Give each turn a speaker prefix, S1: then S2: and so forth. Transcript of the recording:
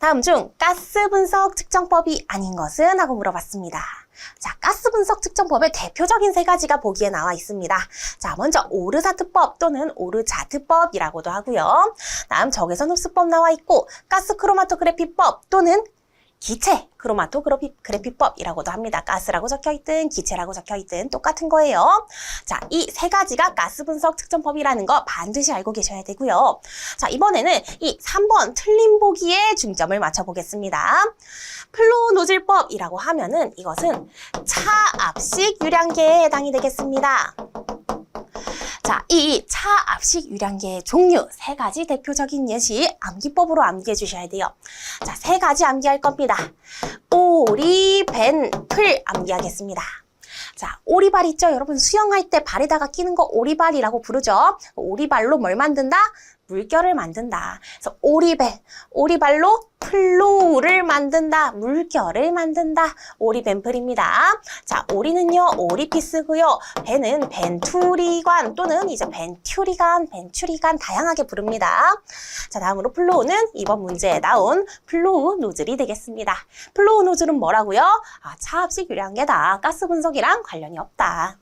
S1: 다음 중 가스 분석 측정법이 아닌 것은? 하고 물어봤습니다. 자, 가스 분석 측정법의 대표적인 세 가지가 보기에 나와 있습니다. 자, 먼저 오르사트법 또는 오르자트법이라고도 하고요. 다음 적외선 흡수법 나와 있고 가스 크로마토그래피법 또는 기체 크로마토그래피법이라고도 합니다. 가스라고 적혀 있든 기체라고 적혀 있든 똑같은 거예요. 자, 이 세 가지가 가스 분석 측정법이라는 거 반드시 알고 계셔야 되고요. 자, 이번에는 이 3번 틀린 보기에 중점을 맞춰 보겠습니다. 플로우 노즐법이라고 하면은 이것은 차압식 유량계에 해당이 되겠습니다. 자, 이 차압식 유량계의 종류 세 가지 대표적인 예시 암기법으로 암기해 주셔야 돼요. 자, 세 가지 암기할 겁니다. 오리, 벤, 풀 암기하겠습니다. 자, 오리발 있죠? 여러분 수영할 때 발에다가 끼는 거 오리발이라고 부르죠? 오리발로 뭘 만든다? 물결을 만든다. 그래서 오리벤, 오리발로 플로우를 만든다. 물결을 만든다. 오리벤플입니다. 자, 오리는요, 오리피스고요. 벤은 벤투리관 또는 이제 벤튜리관, 벤추리관 다양하게 부릅니다. 자, 다음으로 플로우는 이번 문제에 나온 플로우 노즐이 되겠습니다. 플로우 노즐은 뭐라고요? 아, 차압식 유량계다. 가스 분석이랑 관련이 없다.